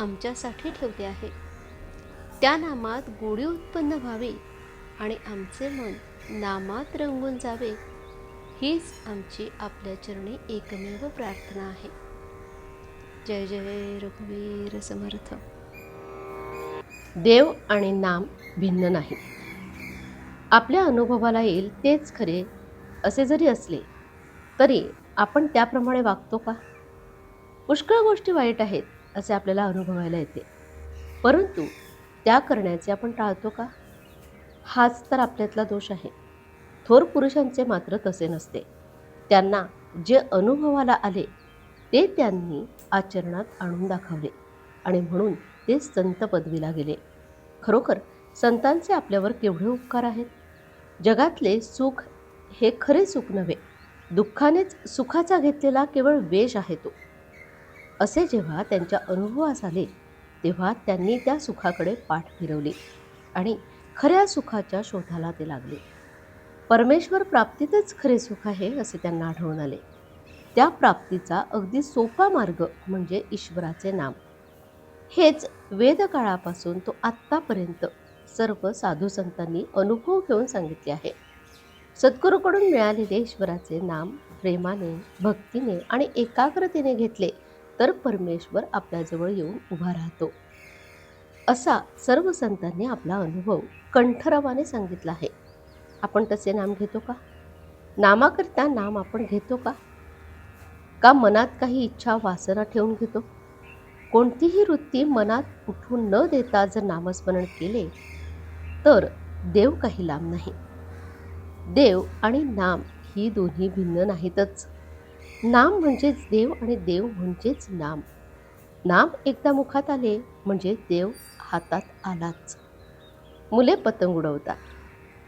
आमच्यासाठी ठेवले आहे. त्या नामात गोडी उत्पन्न व्हावी आणि आमचे मन नामात रंगून जावे हीच आमची आपल्या चरणी एकमेव प्रार्थना आहे. जय जय रघुवीर समर्थ. देव आणि नाम भिन्न नाही. आपल्या अनुभवाला येईल तेच खरे असे जरी असले तरी आपण त्याप्रमाणे वागतो का? पुष्कळ गोष्टी वाईट आहेत असे आपल्याला अनुभवायला येते. परंतु त्या करण्याचे आपण टाळतो का? हाच तर आपल्यातला दोष आहे. थोर पुरुषांचे मात्र तसे नसते. त्यांना जे अनुभवाला आले ते त्यांनी आचरणात आणून दाखवले आणि म्हणून ते संत पदवीला गेले. खरोखर संतांचे आपल्यावर केवढे उपकार आहेत? जगातले सुख हे खरे सुख नव्हे. दुःखानेच सुखाचा घेतलेला केवळ वेश आहे तो. असे जेव्हा त्यांच्या अनुभवास आले तेव्हा त्यांनी त्या सुखाकडे पाठ फिरवली आणि खऱ्या सुखाच्या शोधाला ते लागले. परमेश्वर प्राप्तीतच खरे सुख आहे असे त्यांना आढळून आले. त्या प्राप्तीचा अगदी सोपा मार्ग म्हणजे ईश्वराचे नाम. हेच वेदकाळापासून तो आत्तापर्यंत सर्व साधू संतांनी अनुभव घेऊन सांगितले आहे. सद्गुरूकडून मिळालेले ईश्वराचे नाम प्रेमाने भक्तीने आणि एकाग्रतेने घेतले तर परमेश्वर आपल्याजवळ येऊन उभा राहतो. असा सर्व संतांनी आपला अनुभव कंठरावाने सांगितला आहे. आपण तसे नाम घेतो का? नामाकरता नाम आपण घेतो का? का मनात काही इच्छा वासना ठेवून घेतो? कोणतीही वृत्ती मनात उठून न देता जर नामस्मरण केले तर देव काही लांब नाही. देव आणि नाम ही दोन्ही भिन्न नाहीतच. नाम म्हणजेच देव आणि देव म्हणजेच नाम. नाम एकदा मुखात आले म्हणजे देव हातात आलाच. मुले पतंग उडवतात.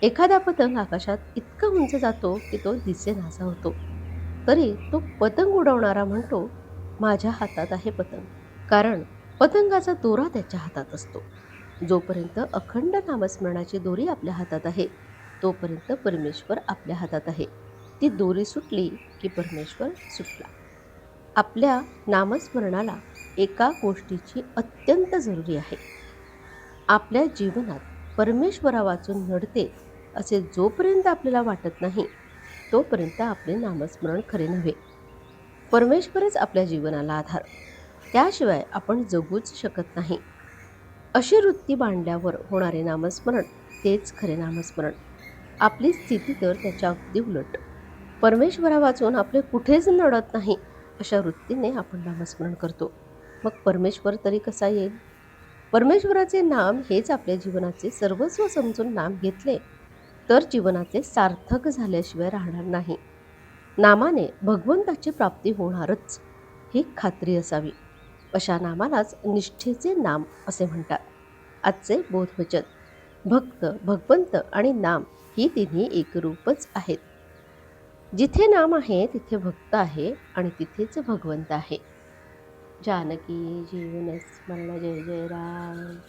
एखादा पतंग आकाशात इतका उंच जातो की तो दिसेनासा होतो. तरी तो पतंग उडवणारा म्हणतो माझ्या हातात आहे पतंग. कारण पतंगाचा दोरा त्याच्या हातात असतो. जोपर्यंत अखंड नामस्मरणाची दोरी आपल्या हातात आहे तोपर्यंत परमेश्वर आपल्या हातात आहे. ती दोरी सुटली की परमेश्वर सुटला. आपल्या नामस्मरणाला एका गोष्टीची अत्यंत जरुरी आहे. आपल्या जीवनात परमेश्वरा वाचून नडते असे जोपर्यंत आपल्याला वाटत नाही तोपर्यंत आपले नामस्मरण खरे नव्हे. परमेश्वरच आपल्या जीवनाला आधार. त्याशिवाय आपण जगूच शकत नाही. अशी वृत्ती बांधल्यावर होणारे नामस्मरण तेच खरे नामस्मरण. आपली स्थिती तर त्याच्या अगदी उलट. परमेश्वरा वाचून आपले कुठेच नडत नाही अशा वृत्तीने आपण नामस्मरण करतो. मग परमेश्वर तरी कसा येईल? परमेश्वराचे नाम हेच आपल्या जीवनाचे सर्वस्व समजून नाम घेतले तर जीवनाचे सार्थक झाल्याशिवाय राहणार नाही. नामाने भगवंताची प्राप्ती होणारच ही खात्री असावी. अशा नामालाच निष्ठेचे नाम असे म्हणतात. आजचे बोधवचन भक्त भगवंत आणि नाम ही तिन्ही एकरूपच आहेत. जिथे नाम आहे तिथे भक्त आहे आणि तिथेच भगवंत आहे. जानकी जीवन स्मरण जय जय राम.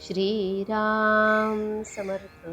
श्रीराम समर्थ